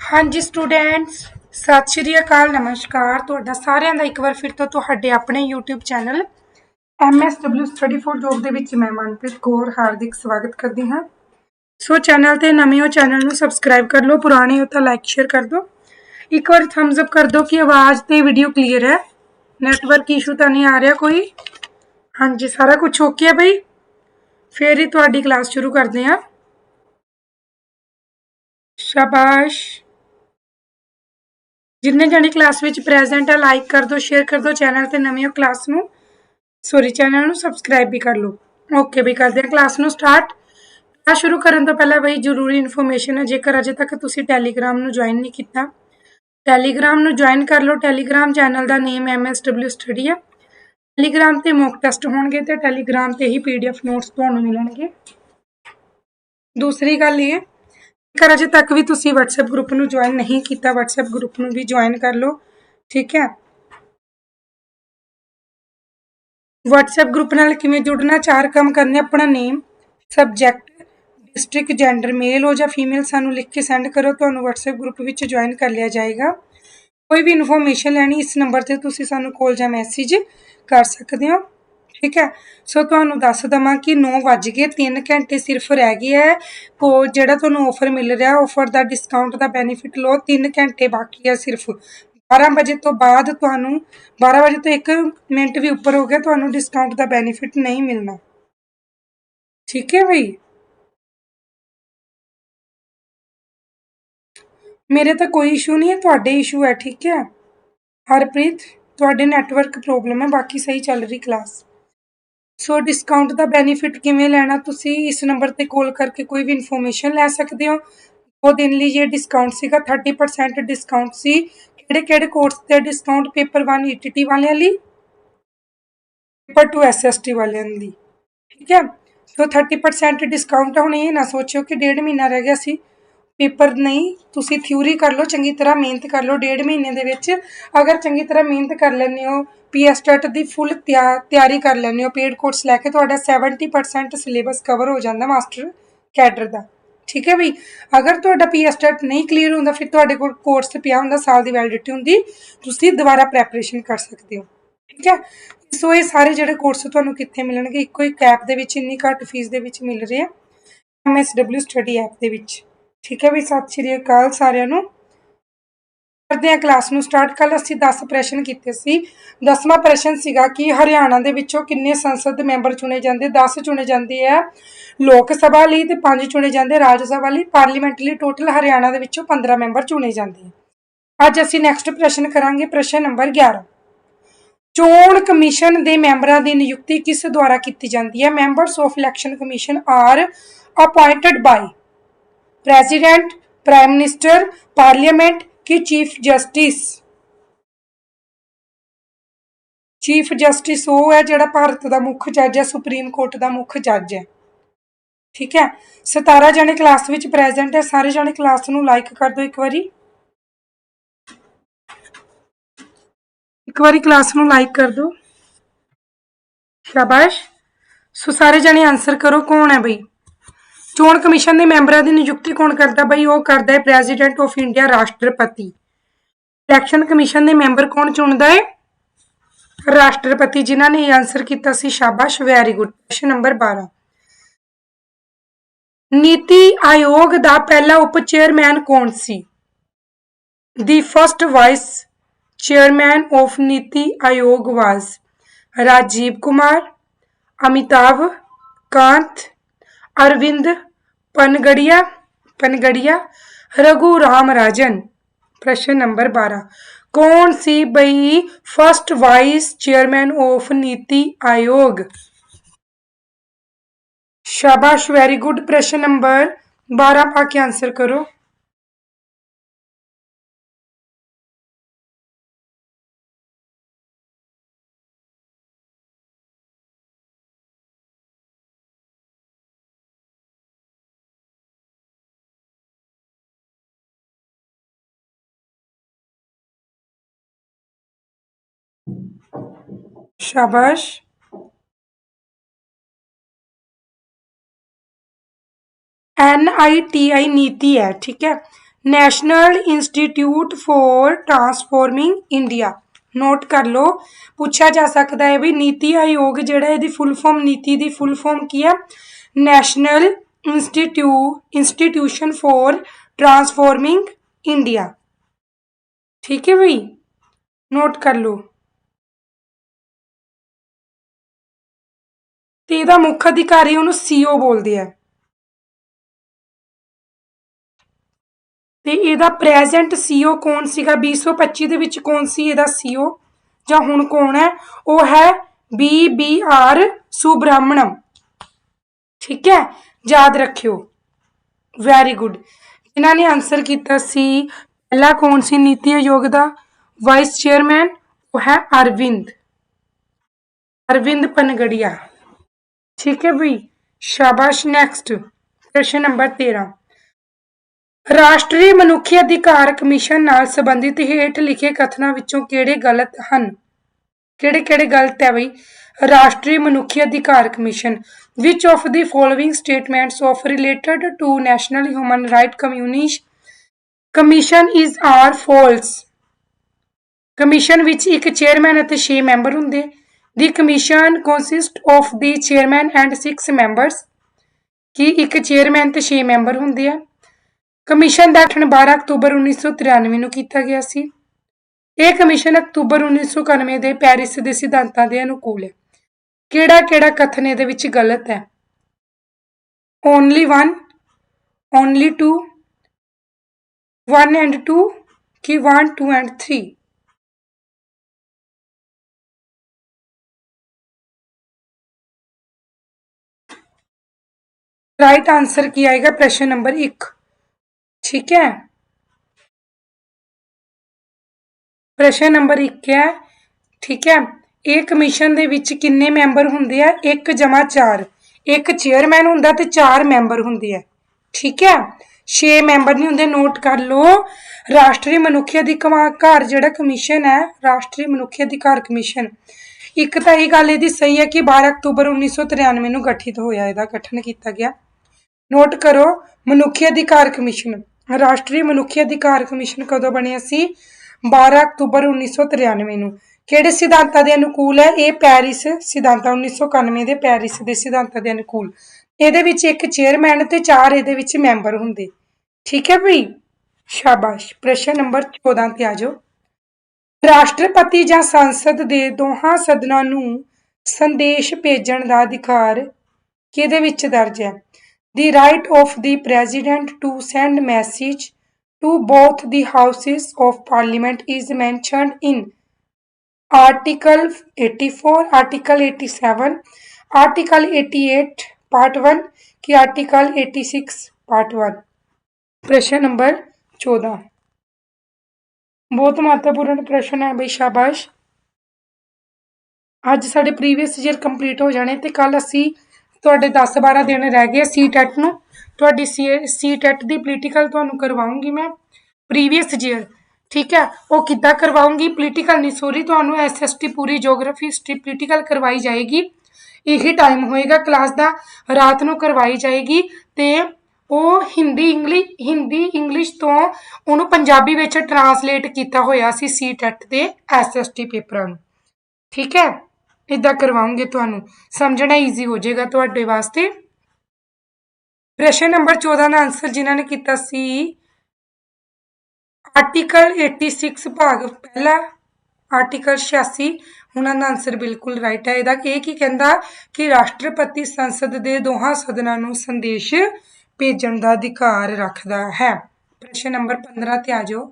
ਹਾਂਜੀ ਸਟੂਡੈਂਟਸ ਸਤਿ ਸ਼੍ਰੀ ਅਕਾਲ, ਨਮਸਕਾਰ। ਤੁਹਾਡਾ ਸਾਰਿਆਂ ਦਾ ਇੱਕ ਵਾਰ ਫਿਰ ਤੋਂ ਤੁਹਾਡੇ ਆਪਣੇ YouTube channel MSW Study for Job ਦੇ ਵਿੱਚ ਮੈਂ ਮਨਪ੍ਰੀਤ ਕੌਰ ਹਾਰਦਿਕ ਸਵਾਗਤ ਕਰਦੀ ਹਾਂ। ਸੋ ਚੈਨਲ ਤੇ ਨਵੇਂ ਹੋ ਚੈਨਲ ਨੂੰ ਸਬਸਕ੍ਰਾਈਬ ਕਰ ਲਓ, ਪੁਰਾਣੇ ਹੋ ਤਾਂ ਲਾਈਕ ਸ਼ੇਅਰ ਕਰ ਦਿਓ। ਇੱਕ ਵਾਰ ਥੰਬਸ ਅਪ ਕਰ ਦਿਓ ਕਿ ਆਵਾਜ਼ ਤੇ ਵੀਡੀਓ ਕਲੀਅਰ ਹੈ। ਨੈਟਵਰਕ ਇਸ਼ੂ ਤਾਂ ਨਹੀਂ ਆ ਰਿਹਾ ਕੋਈ। ਹਾਂਜੀ, ਸਾਰਾ ਕੁਝ ਓਕੇ ਹੈ ਬਈ। ਫੇਰ ਹੀ ਤੁਹਾਡੀ ਕਲਾਸ ਸ਼ੁਰੂ ਕਰਦੇ ਹਾਂ। ਸ਼ਾਬਾਸ਼। ਜਿੰਨੇ ਜਣੇ ਕਲਾਸ ਵਿੱਚ ਪ੍ਰੈਜ਼ੈਂਟ ਹੈ ਲਾਈਕ ਕਰ ਦਿਓ ਸ਼ੇਅਰ ਕਰ ਦਿਓ ਚੈਨਲ ਤੇ ਨਵੇਂ ਹੋ ਕਲਾਸ ਨੂੰ ਸੋਰੀ ਚੈਨਲ ਨੂੰ ਸਬਸਕ੍ਰਾਈਬ ਵੀ ਕਰ ਲਓ। ਓਕੇ ਵੀ ਕਰਦੇ ਹਾਂ ਕਲਾਸ ਨੂੰ ਸਟਾਰਟ ਕਲਾਸ ਸ਼ੁਰੂ ਕਰਨ ਤੋਂ ਪਹਿਲਾਂ ਬਈ ਜ਼ਰੂਰੀ ਇਨਫੋਰਮੇਸ਼ਨ ਹੈ, ਜੇਕਰ ਅਜੇ ਤੱਕ ਤੁਸੀਂ ਟੈਲੀਗ੍ਰਾਮ ਨੂੰ ਜੁਆਇਨ ਨਹੀਂ ਕੀਤਾ ਟੈਲੀਗ੍ਰਾਮ ਨੂੰ ਜੁਆਇਨ ਕਰ ਲਓ। ਟੈਲੀਗ੍ਰਾਮ ਚੈਨਲ ਦਾ ਨੇਮ MSW ਸਟੱਡੀ ਹੈ ਟੈਲੀਗ੍ਰਾਮ ਤੇ ਮੌਕ ਟੈਸਟ ਹੋਣਗੇ ਤੇ ਟੈਲੀਗ੍ਰਾਮ ਤੇ ਹੀ ਪੀਡੀਐਫ ਨੋਟਸ ਤੁਹਾਨੂੰ ਮਿਲਣਗੇ। ਦੂਸਰੀ ਗੱਲ ਇਹ ਹੈ ਅਜੇ ਤੱਕ ਵੀ ਤੁਸੀਂ WhatsApp ਗਰੁੱਪ ਨੂੰ ਜੁਆਇਨ ਨਹੀਂ ਕੀਤਾ, WhatsApp ਗਰੁੱਪ ਨੂੰ ਵੀ ਜੁਆਇਨ ਕਰ ਲਓ, ਠੀਕ ਹੈ? WhatsApp ਗਰੁੱਪ ਨਾਲ ਕਿਵੇਂ ਜੁੜਨਾ? ਚਾਰ ਕੰਮ ਕਰਨੇ, ਆਪਣਾ name subject district gender male ਹੋ ਜਾਂ ਫੀਮੇਲ ਸਾਨੂੰ ਲਿਖ ਕੇ ਸੈਂਡ ਕਰੋ, ਤੁਹਾਨੂੰ WhatsApp ਗਰੁੱਪ ਵਿੱਚ ਜੁਆਇਨ ਕਰ ਲਿਆ ਜਾਏਗਾ। ਕੋਈ ਵੀ ਇਨਫੋਰਮੇਸ਼ਨ ਲੈਣੀ, ਇਸ ਨੰਬਰ ਤੇ ਤੁਸੀਂ ਸਾਨੂੰ ਕਾਲ ਜਾਂ ਮੈਸੇਜ ਕਰ ਸਕਦੇ ਹੋ। ਠੀਕ ਹੈ? ਸੋ ਤੁਹਾਨੂੰ ਦੱਸ ਦਵਾਂ ਕਿ 9 ਵੱਜ ਗਏ 3 ਘੰਟੇ ਸਿਰਫ ਰਹਿ ਗਏ ਹੈ। ਕੋ ਜਿਹੜਾ ਤੁਹਾਨੂੰ ਆਫਰ ਮਿਲ ਰਿਹਾ ਆਫਰ ਦਾ ਡਿਸਕਾਊਂਟ ਦਾ ਬੈਨੀਫਿਟ ਲਓ 3 ਘੰਟੇ ਬਾਕੀ ਹੈ ਸਿਰਫ। 12 ਵਜੇ ਤੋਂ ਬਾਅਦ ਤੁਹਾਨੂੰ 12 ਵਜੇ ਤੋਂ 1 ਮਿੰਟ ਵੀ ਉੱਪਰ ਹੋ ਗਿਆ, ਤੁਹਾਨੂੰ ਡਿਸਕਾਊਂਟ ਦਾ ਬੈਨੀਫਿਟ ਨਹੀਂ ਮਿਲਣਾ। ਠੀਕ ਹੈ ਬਈ? ਮੇਰੇ ਤਾਂ ਕੋਈ ਇਸ਼ੂ ਨਹੀਂ ਹੈ, ਤੁਹਾਡੇ ਇਸ਼ੂ ਹੈ, ਠੀਕ ਹੈ? ਹਰਪ੍ਰੀਤ, ਤੁਹਾਡੇ ਨੈਟਵਰਕ ਪ੍ਰੋਬਲਮ ਹੈ, ਬਾਕੀ ਸਹੀ ਚੱਲ ਰਹੀ ਕਲਾਸ ਸੋ ਡਿਸਕਾਊਂਟ ਦਾ ਬੈਨੀਫਿਟ ਕਿਵੇਂ ਲੈਣਾ ਤੁਸੀਂ? ਇਸ ਨੰਬਰ ਤੇ ਕਾਲ ਕਰਕੇ ਕੋਈ ਵੀ ਇਨਫੋਰਮੇਸ਼ਨ ਲੈ ਸਕਦੇ ਹੋ। ਉਹ ਦਿਨ ਲਈ ਇਹ ਡਿਸਕਾਊਂਟ ਸੀਗਾ 30% ਡਿਸਕਾਊਂਟ ਸੀ। ਕਿਹੜੇ ਕਿਹੜੇ ਕੋਰਸ ਤੇ ਡਿਸਕਾਊਂਟ ਪੇਪਰ 1 ਈਟੀਟੀ ਵਾਲਿਆਂ ਲਈ? ਪੇਪਰ 2 ਐਸਐਸਟੀ ਵਾਲਿਆਂ ਲਈ। ਠੀਕ ਹੈ? ਸੋ 30% ਡਿਸਕਾਊਂਟ ਹੁਣ ਇਹ ਨਾ ਸੋਚਿਓ ਕਿ ਡੇਢ ਮਹੀਨਾ ਰਹਿ ਗਿਆ ਸੀ। ਪੇਪਰ ਨਹੀਂ, ਤੁਸੀਂ ਥਿਊਰੀ ਕਰ ਲਓ, ਚੰਗੀ ਤਰ੍ਹਾਂ ਮਿਹਨਤ ਕਰ ਲਓ ਡੇਢ ਮਹੀਨੇ ਦੇ ਵਿੱਚ। ਅਗਰ ਚੰਗੀ ਤਰ੍ਹਾਂ ਮਿਹਨਤ ਕਰ ਲੈਂਦੇ ਹੋ ਪੀਐਸਟੈਟ ਦੀ ਫੁੱਲ ਤਿਆਰੀ ਕਰ ਲੈਂਦੇ ਹੋ ਪੇਡ ਕੋਰਸ ਲੈ ਕੇ ਤੁਹਾਡਾ 70% ਸਿਲੇਬਸ ਕਵਰ ਹੋ ਜਾਂਦਾ ਮਾਸਟਰ ਕੈਡਰ ਦਾ। ਠੀਕ ਹੈ ਬਈ? ਅਗਰ ਤੁਹਾਡਾ ਪੀਐਸਟੈਟ ਨਹੀਂ ਕਲੀਅਰ ਹੁੰਦਾ, ਫਿਰ ਤੁਹਾਡੇ ਕੋਲ ਕੋਰਸ ਤੇ ਪਿਆ ਹੁੰਦਾ, ਸਾਲ ਦੀ ਵੈਲਿਡਿਟੀ ਹੁੰਦੀ, ਤੁਸੀਂ ਦੁਬਾਰਾ ਪ੍ਰੈਪਰੇਸ਼ਨ ਕਰ ਸਕਦੇ ਹੋ। ਠੀਕ ਹੈ? ਸੋ ਇਹ ਸਾਰੇ ਜਿਹੜੇ ਕੋਰਸ ਤੁਹਾਨੂੰ ਕਿੱਥੇ ਮਿਲਣਗੇ, ਇੱਕੋ ਇੱਕ ਐਪ ਦੇ ਵਿੱਚ ਇੰਨੀ ਘੱਟ ਫੀਸ ਦੇ ਵਿੱਚ ਮਿਲ ਰਹੇ ਆ MSW ਸਟੱਡੀ ਐਪ ਦੇ ਵਿੱਚ। ਠੀਕ ਹੈ ਵੀ ਸਤਿ ਸ਼੍ਰੀ ਅਕਾਲ ਸਾਰਿਆਂ ਨੂੰ। ਕਰਦੇ ਹਾਂ ਕਲਾਸ ਨੂੰ ਸਟਾਰਟ। ਕੱਲ ਅਸੀਂ 10 ਪ੍ਰਸ਼ਨ ਕੀਤੇ ਸੀ। 10ਵਾਂ ਪ੍ਰਸ਼ਨ ਸੀਗਾ ਕਿ ਹਰਿਆਣਾ ਦੇ ਵਿੱਚੋਂ ਕਿੰਨੇ ਸੰਸਦ ਮੈਂਬਰ ਚੁਣੇ ਜਾਂਦੇ? 10 ਚੁਣੇ ਜਾਂਦੇ ਆ। ਲੋਕ ਸਭਾ ਲਈ ਤੇ 5 ਚੁਣੇ ਜਾਂਦੇ। ਰਾਜ ਸਭਾ ਲਈ, ਪਾਰਲੀਮੈਂਟ ਲਈ ਟੋਟਲ ਹਰਿਆਣਾ ਦੇ ਵਿੱਚੋਂ 15 ਮੈਂਬਰ ਚੁਣੇ ਜਾਂਦੇ ਆ। ਅੱਜ ਅਸੀਂ ਨੈਕਸਟ ਪ੍ਰਸ਼ਨ ਕਰਾਂਗੇ। ਪ੍ਰਸ਼ਨ ਨੰਬਰ 11 ਚੋਣ ਕਮਿਸ਼ਨ ਦੇ ਮੈਂਬਰਾਂ ਦੀ ਨਿਯੁਕਤੀ ਕਿਸ ਦੁਆਰਾ ਕੀਤੀ ਜਾਂਦੀ ਹੈ? Members of election commission are appointed by president prime minister parliament ਕਿ ਚੀਫ ਜਸਟਿਸ ਚੀਫ ਜਸਟਿਸ ਉਹ ਹੈ ਜਿਹੜਾ ਭਾਰਤ ਦਾ ਮੁੱਖ ਜੱਜ ਹੈ ਸੁਪਰੀਮ ਕੋਰਟ ਦਾ ਮੁੱਖ ਜੱਜ ਹੈ। ਠੀਕ ਹੈ? 17 ਜਣੇ ਕਲਾਸ ਵਿੱਚ ਪ੍ਰੈਜ਼ੈਂਟ ਹੈ। ਸਾਰੇ ਜਣੇ ਕਲਾਸ ਨੂੰ ਲਾਈਕ ਕਰ ਦਿਓ ਇੱਕ ਵਾਰੀ। ਇੱਕ ਵਾਰੀ ਕਲਾਸ ਨੂੰ ਲਾਈਕ ਕਰ ਦਿਓ। ਸ਼ਾਬਾਸ਼। ਸੋ ਸਾਰੇ ਜਣੇ ਆਨਸਰ ਕਰੋ ਕੌਣ ਹੈ ਬਈ? ਚੋਣ ਕਮਿਸ਼ਨ ਦੇ ਮੈਂਬਰਾਂ ਦੀ ਨਿਯੁਕਤੀ ਕੌਣ ਕਰਦਾ? ਬਈ ਉਹ ਕਰਦਾ ਹੈ ਪ੍ਰੈਜ਼ੀਡੈਂਟ ਆਫ ਇੰਡੀਆ ਰਾਸ਼ਟਰਪਤੀ। ਇਲੈਕਸ਼ਨ ਕਮਿਸ਼ਨ ਦੇ ਮੈਂਬਰ ਕੌਣ ਚੁਣਦਾ ਹੈ? ਰਾਸ਼ਟਰਪਤੀ, ਜਿਨ੍ਹਾਂ ਨੇ ਆਨਸਰ ਕੀਤਾ ਸੀ, ਸ਼ਾਬਾਸ਼ ਵੈਰੀ ਗੁੱਡ ਕੁਐਸਚਨ ਨੰਬਰ 12 ਨੀਤੀ ਆਯੋਗ ਦਾ ਪਹਿਲਾ ਉਪ ਚੇਅਰਮੈਨ ਕੌਣ ਸੀ? The first vice chairman of NITI Aayog was Rajiv Kumar, Amitabh Kant Arvind Panagariya Panagariya Raghu Ram ਰਾਜਨ ਪ੍ਰਸ਼ਨ ਨੰਬਰ 12 ਕੌਣ ਸੀ ਬਈ ਫਰਸਟ ਵਾਈਸ ਚੇਅਰਮੈਨ ਆਫ ਨੀਤੀ ਆਯੋਗ ਸ਼ਾਬਾਸ਼ ਵੈਰੀ ਗੁੱਡ ਪ੍ਰਸ਼ਨ ਨੰਬਰ 12 ਪਾ ਕੇ ਆਨਸਰ ਕਰੋ সাবাস एन आई टी आई नीति है ठीक है? National institute for transforming India note ਕਰ ਲਓ ਪੁੱਛਿਆ ਜਾ ਸਕਦਾ ਹੈ ਵੀ ਨੀਤੀ ਆਯੋਗ ਜਿਹੜਾ ਇਹਦੀ ਫੁੱਲ ਫਾਰਮ ਨੀਤੀ ਦੀ ਫੁੱਲ ਫਾਰਮ ਕੀ ਹੈ national institute institution for transforming India ਠੀਕ ਹੈ ਭਈ ਨੋਟ ਕਰ ਲਓ ਤੇ ਇਹਦਾ ਮੁੱਖ ਅਧਿਕਾਰੀ ਉਹਨੂੰ ਸੀਓ ਬੋਲਦੇ ਆ। ਤੇ ਇਹਦਾ ਪ੍ਰੈਜ਼ੈਂਟ ਸੀਓ ਕੌਣ ਸੀਗਾ? 2025 ਦੇ ਵਿੱਚ ਕੌਣ ਸੀ ਇਹਦਾ ਸੀਓ ਜਾਂ ਹੁਣ ਕੌਣ ਹੈ? ਉਹ ਹੈ ਬੀ ਬੀ ਆਰ ਸੁਬ੍ਰਹਮਣਮ। ਠੀਕ ਹੈ? ਯਾਦ ਰੱਖਿਓ। ਵੈਰੀ ਗੁੱਡ ਇਹਨਾਂ ਨੇ ਆਨਸਰ ਕੀਤਾ ਸੀ, ਪਹਿਲਾ ਕੌਣ ਸੀ ਨੀਤੀ ਆਯੋਗ ਦਾ? ਵਾਈਸ ਚੇਅਰਮੈਨ ਉਹ ਹੈ ਅਰਵਿੰਦ। ਅਰਵਿੰਦ ਪਨਗੜੀਆ ਠੀਕ ਹੈ ਬਈ। ਸ਼ਾਬਾਸ਼ ਨੈਕਸਟ ਪ੍ਰਸ਼ਨ ਨੰਬਰ 13 ਰਾਸ਼ਟਰੀ ਮਨੁੱਖੀ ਅਧਿਕਾਰ ਕਮਿਸ਼ਨ ਨਾਲ ਸੰਬੰਧਿਤ ਹੇਠ ਲਿਖੇ ਕਥਨਾਂ ਵਿੱਚੋਂ ਕਿਹੜੇ ਗਲਤ ਹਨ? ਕਿਹੜੇ ਕਿਹੜੇ ਗਲਤ ਹੈ ਬਈ? ਰਾਸ਼ਟਰੀ ਮਨੁੱਖੀ ਅਧਿਕਾਰ commission, which of the following statements of related to national human right commission is are false? Commission ਵਿੱਚ ਇੱਕ ਚੇਅਰਮੈਨ ਅਤੇ 6 ਮੈਂਬਰ ਹੁੰਦੇ। The commission consist of the chairman and 6 members ਕਿ ਇੱਕ ਚੇਅਰਮੈਨ ਤੇ 6 ਮੈਂਬਰ ਹੁੰਦੇ ਆ। ਕਮਿਸ਼ਨ ਦਾ ਗਠਨ 12 ਅਕਤੂਬਰ 1993 ਨੂੰ ਕੀਤਾ ਗਿਆ ਸੀ। ਇਹ ਕਮਿਸ਼ਨ ਅਕਤੂਬਰ 1991 ਦੇ ਪੈਰਿਸ ਦੇ ਸਿਧਾਂਤਾਂ ਦੇ ਅਨੁਕੂਲ ਹੈ। ਕਿਹੜਾ ਕਿਹੜਾ ਕਥਨ ਇਹਦੇ ਵਿੱਚ ਗਲਤ ਹੈ? ਓਨਲੀ 1 ਓਨਲੀ 2 1 ਐਂਡ 2 ਕਿ 1 2 ਐਂਡ 3 राइट आंसर ਕੀ ਆਏਗਾ ਪ੍ਰਸ਼ਨ ਨੰਬਰ 1 ਠੀਕ ਹੈ ਪ੍ਰਸ਼ਨ ਨੰਬਰ 1 ਹੈ ਠੀਕ ਹੈ ਇਹ ਕਮਿਸ਼ਨ ਦੇ ਵਿੱਚ ਕਿੰਨੇ ਮੈਂਬਰ ਹੁੰਦੇ ਆ 1 ਜਮਾ 4 ਇੱਕ ਚੇਅਰਮੈਨ ਹੁੰਦਾ ਤੇ 4 ਮੈਂਬਰ ਹੁੰਦੇ ਆ ਠੀਕ ਹੈ 6 ਮੈਂਬਰ ਨਹੀਂ ਹੁੰਦੇ ਨੋਟ ਕਰ ਲਓ ਰਾਸ਼ਟਰੀ ਮਨੁੱਖੀ ਅਧਿਕਾਰ ਜਿਹੜਾ ਕਮਿਸ਼ਨ ਹੈ ਰਾਸ਼ਟਰੀ ਮਨੁੱਖੀ ਅਧਿਕਾਰ ਕਮਿਸ਼ਨ ਇੱਕ ਤਾਂ ਇਹ ਗੱਲ ਇਹਦੀ ਸਹੀ ਹੈ ਕਿ 12 ਅਕਤੂਬਰ 1993 ਨੂੰ ਗਠਿਤ ਹੋਇਆ ਇਹਦਾ ਗਠਨ ਕੀਤਾ ਗਿਆ ਨੋਟ ਕਰੋ, ਮਨੁੱਖੀ ਅਧਿਕਾਰ ਕਮਿਸ਼ਨ, ਰਾਸ਼ਟਰੀ ਮਨੁੱਖੀ ਅਧਿਕਾਰ ਕਮਿਸ਼ਨ ਕਦੋਂ ਬਣਿਆ ਸੀ? 12 ਅਕਤੂਬਰ 1993 ਨੂੰ। ਕਿਹੜੇ ਸਿਧਾਂਤਾਂ ਦੇ ਅਨੁਕੂਲ ਹੈ? ਇਹ ਪੈਰਿਸ ਸਿਧਾਂਤਾਂ 1991 ਦੇ ਪੈਰਿਸ ਦੇ ਸਿਧਾਂਤਾਂ ਦੇ ਅਨੁਕੂਲ। ਇਹਦੇ ਵਿੱਚ ਇੱਕ ਚੇਅਰਮੈਨ ਤੇ ਚਾਰ ਇਹਦੇ ਵਿੱਚ ਮੈਂਬਰ ਹੁੰਦੇ। ਠੀਕ ਹੈ ਭਈ ਸ਼ਾਬਾਸ਼। ਪ੍ਰਸ਼ਨ ਨੰਬਰ 14 ਤੇ ਆ ਜਾਓ। ਰਾਸ਼ਟਰਪਤੀ ਜਾਂ ਸੰਸਦ ਦੇ ਦੋਹਾਂ ਸਦਨਾਂ ਨੂੰ ਸੰਦੇਸ਼ ਭੇਜਣ ਦਾ ਅਧਿਕਾਰ ਕਿਹਦੇ ਵਿੱਚ ਦਰਜ ਹੈ? the right of the president to send message to both the houses of parliament is mentioned in article 84 article 87 article 88 part 1 कि article 86 part 1 प्रश्न नंबर 14 ਬਹੁਤ ਮਹੱਤਵਪੂਰਨ ਪ੍ਰਸ਼ਨ ਹੈ ਬਈ ਸ਼ਾਬਾਸ਼ ਅੱਜ ਸਾਡੇ ਪ੍ਰੀਵੀਅਸ ਈਅਰ ਕੰਪਲੀਟ ਹੋ ਜਾਣੇ ਤੇ ਕੱਲ ਅਸੀਂ ਤੁਹਾਡੇ 10 12 ਦਿਨ ਰਹਿ ਗਏ ਸੀ ਟੈਟ ਨੂੰ। ਤੁਹਾਡੀ ਸੀ ਟੈਟ ਦੀ ਪੋਲੀਟੀਕਲ ਤੁਹਾਨੂੰ ਕਰਵਾਉਂਗੀ ਮੈਂ ਪ੍ਰੀਵੀਅਸ ਈਅਰ ਠੀਕ ਹੈ? ਉਹ ਕਿੱਦਾਂ ਕਰਵਾਉਂਗੀ ਪੋਲੀਟੀਕਲ ਨਹੀਂ ਸੋਰੀ ਤੁਹਾਨੂੰ ਐਸਐਸਟੀ ਪੂਰੀ ਜੀਓਗ੍ਰਾਫੀ ਹਿਸਟਰੀ ਪੋਲੀਟੀਕਲ ਕਰਵਾਈ ਜਾਏਗੀ। ਇਹੀ ਟਾਈਮ ਹੋਏਗਾ ਕਲਾਸ ਦਾ, ਰਾਤ ਨੂੰ ਕਰਵਾਈ ਜਾਏਗੀ ਤੇ ਉਹ ਹਿੰਦੀ ਇੰਗਲਿਸ਼ ਹਿੰਦੀ, ਇੰਗਲਿਸ਼ ਤੋਂ ਉਹਨੂੰ ਪੰਜਾਬੀ ਵਿੱਚ ਟਰਾਂਸਲੇਟ ਕੀਤਾ ਹੋਇਆ ਸੀ ਸੀ ਟੈਟ ਦੇ ਐਸਐਸਟੀ ਪੇਪਰਾਂ ਨੂੰ, ਠੀਕ ਹੈ? ਇਦਾਂ ਕਰਵਾਉਂਗੇ ਤੁਹਾਨੂੰ। ਸਮਝਣਾ ਈਜ਼ੀ ਹੋ ਜਾਏਗਾ ਤੁਹਾਡੇ ਵਾਸਤੇ। ਪ੍ਰਸ਼ਨ ਨੰਬਰ 14 ਦਾ ਆਨਸਰ ਜਿਨ੍ਹਾਂ ਨੇ ਕੀਤਾ ਸੀ। ਆਰਟੀਕਲ 86 ਭਾਗ ਪਹਿਲਾ ਆਰਟੀਕਲ 86 ਉਹਨਾਂ ਦਾ ਆਨਸਰ ਬਿਲਕੁਲ ਰਾਈਟ ਹੈ। ਇਹਦਾ ਇਹ ਕੀ ਕਹਿੰਦਾ ਕਿ ਰਾਸ਼ਟਰਪਤੀ ਸੰਸਦ ਦੇ ਦੋਹਾਂ ਸਦਨਾਂ ਨੂੰ ਸੰਦੇਸ਼ ਭੇਜਣ ਦਾ ਅਧਿਕਾਰ ਰੱਖਦਾ ਹੈ। ਪ੍ਰਸ਼ਨ ਨੰਬਰ 15 ਤੇ ਆ ਜਾਓ।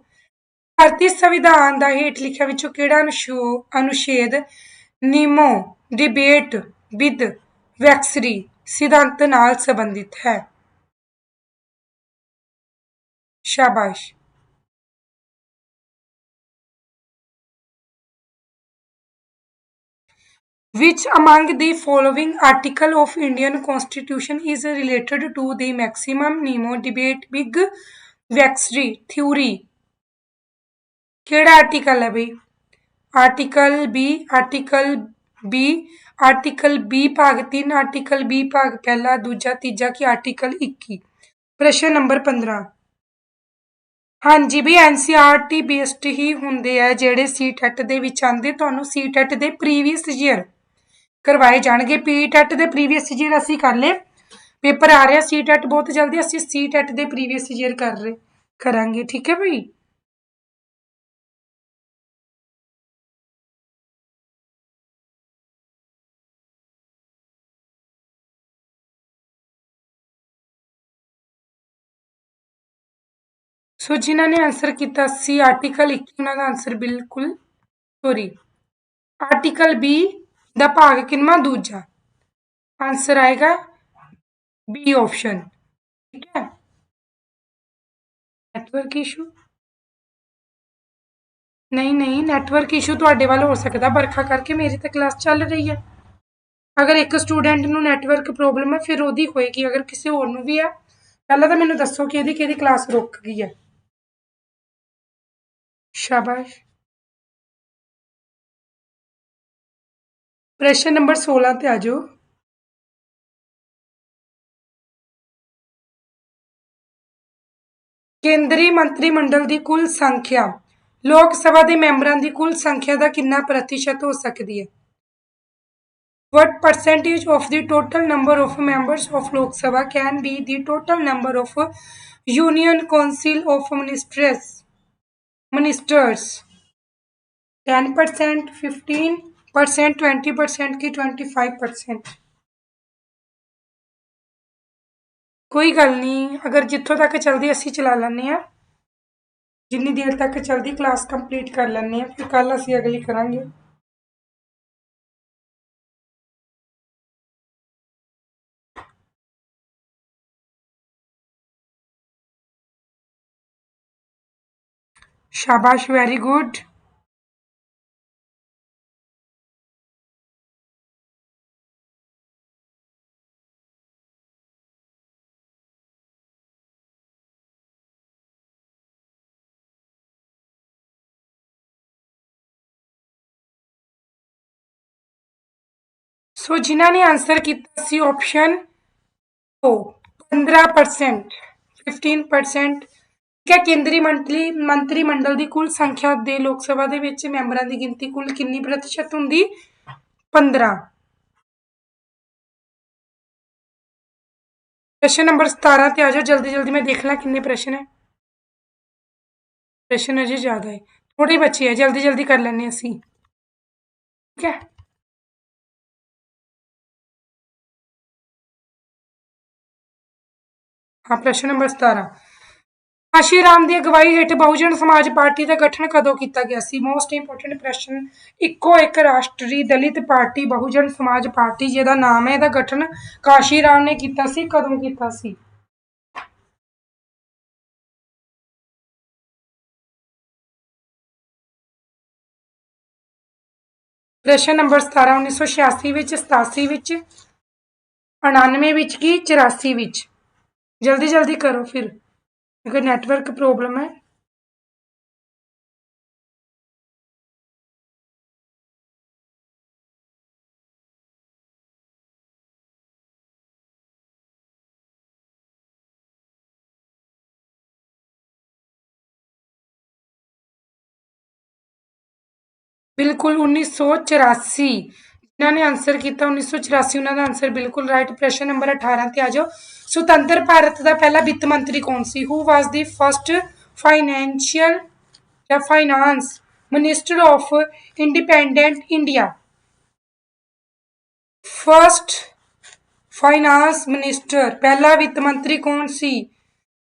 ਭਾਰਤੀ ਸੰਵਿਧਾਨ ਦਾ ਹੇਠ ਲਿਖਿਆ ਵਿੱਚੋਂ ਕਿਹੜਾ ਅਨੁਸ਼ੇਦ ਨੀਮੋ ਡਿਬੇਟ ਵਿਦ ਵੈਕਸਰੀ ਸਿਧਾਂਤ ਨਾਲ ਸੰਬੰਧਿਤ ਹੈ ਸ਼ਾਬਾਸ਼ Which among the following article of Indian Constitution is related to the maximum Nemo debate big vexry theory? ਕਿਹੜਾ ਆਰਟੀਕਲ ਹੈ ਬਈ article B article B article B ਭਾਗ 3 ਆਰਟੀਕਲ ਬੀ ਭਾਗ ਪਹਿਲਾ, ਦੂਜਾ, ਤੀਜਾ ਕੀ ਆਰਟੀਕਲ 21 ਪ੍ਰਸ਼ਨ ਨੰਬਰ 15 ਹਾਂਜੀ ਵੀ ਐਨਸੀਆਰਟੀ ਬੇਸਡ ਹੀ ਹੁੰਦੇ ਆ ਜਿਹੜੇ ਸੀਟੈਟ ਦੇ ਵਿੱਚ ਆਂਦੇ ਤੁਹਾਨੂੰ ਸੀਟੈਟ ਦੇ ਪ੍ਰੀਵੀਅਸ ਈਅਰ ਕਰਵਾਏ ਜਾਣਗੇ। ਪੀਟੈਟ ਦੇ ਪ੍ਰੀਵੀਅਸ ਈਅਰ ਅਸੀਂ ਕਰ ਲਏ। ਪੇਪਰ ਆ ਰਿਹਾ ਸੀਟੈਟ ਬਹੁਤ ਜਲਦੀ। ਅਸੀਂ ਸੀਟੈਟ ਦੇ ਪ੍ਰੀਵੀਅਸ ਈਅਰ ਕਰ ਰਹੇ ਕਰਾਂਗੇ। ਠੀਕ ਹੈ ਭਾਈ ਸੋ ਜਿਨ੍ਹਾਂ ਨੇ ਆਨਸਰ ਕੀਤਾ ਸੀ ਆਰਟੀਕਲ 21 ਉਹਨਾਂ ਦਾ ਆਨਸਰ ਬਿਲਕੁਲ ਸੋਰੀ ਆਰਟੀਕਲ ਬੀ ਦਾ ਭਾਗ ਕਿੰਨਾ ਦੂਜਾ? ਆਨਸਰ ਆਏਗਾ ਬੀ ਆਪਸ਼ਨ ਠੀਕ ਹੈ? ਨੈਟਵਰਕ ਇਸ਼ੂ ਨਹੀਂ ਨਹੀਂ ਨੈਟਵਰਕ ਇਸ਼ੂ ਤੁਹਾਡੇ ਵੱਲ ਹੋ ਸਕਦਾ ਬਰਖਾ ਕਰਕੇ ਮੇਰੀ ਤਾਂ ਕਲਾਸ ਚੱਲ ਰਹੀ ਹੈ। ਅਗਰ ਇੱਕ ਸਟੂਡੈਂਟ ਨੂੰ ਨੈਟਵਰਕ ਪ੍ਰੋਬਲਮ ਹੈ, ਫਿਰ ਉਹਦੀ ਹੋਏਗੀ, ਅਗਰ ਕਿਸੇ ਹੋਰ ਨੂੰ ਵੀ ਹੈ, ਪਹਿਲਾਂ ਤਾਂ ਮੈਨੂੰ ਦੱਸੋ ਕਿ ਇਹਦੀ ਕਿਹਦੀ ਕਲਾਸ ਰੁਕ ਗਈ ਹੈ। ਸ਼ਾਬਾਸ਼ ਪ੍ਰਸ਼ਨ ਨੰਬਰ 16 ਤੇ ਆ ਜਾਓ ਕੇਂਦਰੀ ਮੰਤਰੀ ਮੰਡਲ ਦੀ ਕੁੱਲ ਸੰਖਿਆ ਲੋਕ ਸਭਾ ਦੇ ਮੈਂਬਰਾਂ ਦੀ ਕੁੱਲ ਸੰਖਿਆ ਦਾ ਕਿੰਨਾ ਪ੍ਰਤੀਸ਼ਤ ਹੋ ਸਕਦੀ ਹੈ what percentage of the total number of members of lok sabha can be the total number of union council of ministers ministers 10% 15% 20% की 25% ਕੋਈ ਗੱਲ ਨਹੀਂ, ਅਗਰ ਜਿੱਥੋਂ ਤੱਕ ਚਲਦੀ ਅਸੀਂ ਚਲਾ ਲੈਂਦੇ ਆ ਜਿੰਨੀ ਦੇਰ ਤੱਕ ਚਲਦੀ ਕਲਾਸ ਕੰਪਲੀਟ ਕਰ ਲੈਂਦੇ ਆ ਫਿਰ ਕੱਲ ਅਸੀਂ ਅਗਲੀ ਕਰਾਂਗੇ। शाबाश वेरी गुड सो जिन्होंने आंसर किया ऑप्शन तो पंद्रह परसेंट फिफ्टीन परसेंट ਠੀਕ ਹੈ ਕੇਂਦਰੀ ਮੰਤਰੀ ਮੰਤਰੀ ਮੰਡਲ ਦੀ ਕੁੱਲ ਸੰਖਿਆ ਦੇ ਲੋਕ ਸਭਾ ਦੇ ਵਿੱਚ ਮੈਂਬਰਾਂ ਦੀ ਗਿਣਤੀ ਕੁੱਲ ਕਿੰਨੀ ਪ੍ਰਤੀਸ਼ਤ ਹੁੰਦੀ? 15 ਪ੍ਰਸ਼ਨ ਨੰਬਰ 17 ਤੇ ਆ ਜਾਓ, ਜਲਦੀ ਜਲਦੀ ਮੈਂ ਦੇਖ ਲਾਂ ਕਿੰਨੇ ਪ੍ਰਸ਼ਨ ਹੈ। ਪ੍ਰਸ਼ਨ ਅਜੇ ਜ਼ਿਆਦਾ ਹੈ। ਥੋੜੇ ਬੱਚੇ ਹੈ, ਜਲਦੀ ਜਲਦੀ ਕਰ ਲੈਣੇ ਅਸੀਂ। ਠੀਕ ਹੈ? ਹਾਂ, ਪ੍ਰਸ਼ਨ ਨੰਬਰ 17 ਕਾਸ਼ੀ ਰਾਮ ਦੀ ਅਗਵਾਈ ਹੇਠ ਬਹੁਜਨ ਸਮਾਜ ਪਾਰਟੀ ਦਾ ਗਠਨ ਕਦੋਂ ਕੀਤਾ ਗਿਆ ਸੀ? ਮੋਸਟ ਇੰਪੋਰਟੈਂਟ ਪ੍ਰਸ਼ਨ ਇੱਕੋ ਇੱਕ ਰਾਸ਼ਟਰੀ ਦਲਿਤ ਪਾਰਟੀ, ਬਹੁਜਨ ਸਮਾਜ ਪਾਰਟੀ, ਜਿਹਦਾ ਨਾਮ ਹੈ ਇਹਦਾ ਗਠਨ ਕਾਸ਼ੀ ਰਾਮ ਨੇ ਕੀਤਾ ਸੀ, ਕਦੋਂ ਕੀਤਾ ਸੀ? ਪ੍ਰਸ਼ਨ ਨੰਬਰ 17 1986 ਵਿੱਚ 87 ਵਿੱਚ 99 ਵਿੱਚ ਕੀ 84 ਵਿੱਚ? ਜਲਦੀ ਜਲਦੀ ਕਰੋ ਫਿਰ। क्योंकि नेटवर्क प्रॉब्लम है? बिल्कुल उन्नीस सौ चौरासी। ਇਹਨਾਂ ਨੇ ਆਨਸਰ ਕੀਤਾ 1984 ਉਹਨਾਂ ਦਾ ਆਨਸਰ ਬਿਲਕੁਲ ਰਾਈਟ ਪ੍ਰਸ਼ਨ ਨੰਬਰ 18 ਤੇ ਆ ਜਾਓ। ਸੁਤੰਤਰ ਭਾਰਤ ਦਾ ਪਹਿਲਾ ਵਿੱਤ ਮੰਤਰੀ ਕੌਣ ਸੀ? Who was the first financial ਜਾਂ finance minister of independent India first finance minister ਪਹਿਲਾ ਵਿੱਤ ਮੰਤਰੀ ਕੌਣ ਸੀ?